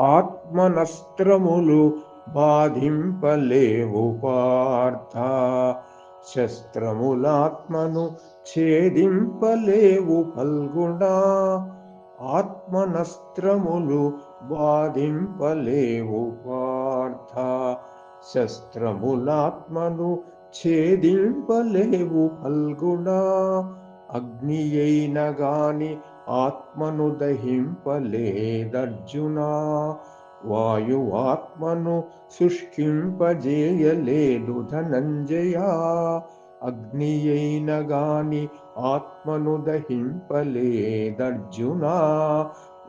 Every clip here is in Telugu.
ఆత్మనస్త్రములు బాధింపలేవు పార్థ. శస్త్రములాత్మను ఛేదింపలేవు ఫల్గుణా. ఆత్మనస్త్రములు బాధింపలేవు పార్థ. శస్త్రములాత్మను ఛేదింపలేవు ఫల్గుణా. అగ్నియైన గాని ఆత్మను దహింపలేదర్జునా వాయువాత్మను శుష్కింపజేయలేదు ధనంజయ? అగ్నియైన గాని ఆత్మను దహింపలేదర్జునా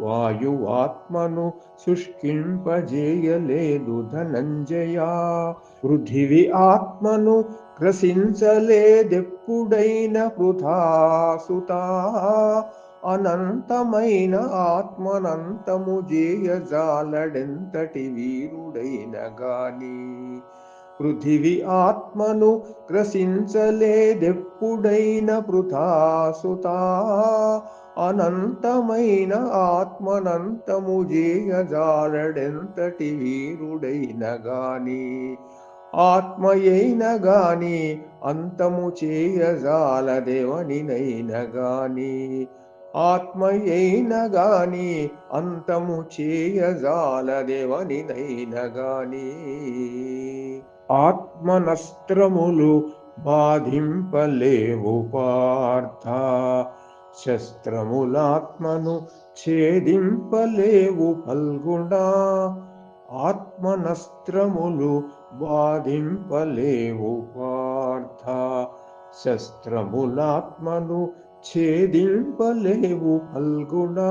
వాయువాత్మను శుష్కింపజేయలేదు ధనంజయ? పృథివి ఆత్మను గ్రసించలేదెప్పుడైన వృథాసుతా? అనంతమైన ఆత్మనంతము జేయజాలడెంతటి వీరుడైన గాని. పృథివి ఆత్మను గ్రసించలేదెప్పుడైన వృథాసుతా అనంతమైన ఆత్మనంతము జేయజాలడెంతటి వీరుడైన గాని. ఆత్మయైన గాని అంతము చేయజాలదేవనినైన గాని. ఆత్మయైన గాని అంతము చేయజాలదేవనినైన గాని ఆత్మనస్త్రములు బాధింపలేవు పార్థ. శస్త్రములాత్మను ఛేదింపలేవు ఫల్గుణ. ఆత్మనస్త్రములు బాధింపలేవు పార్థ. శస్త్రములాత్మను ఛేదింపలేవు ఫల్గుణా.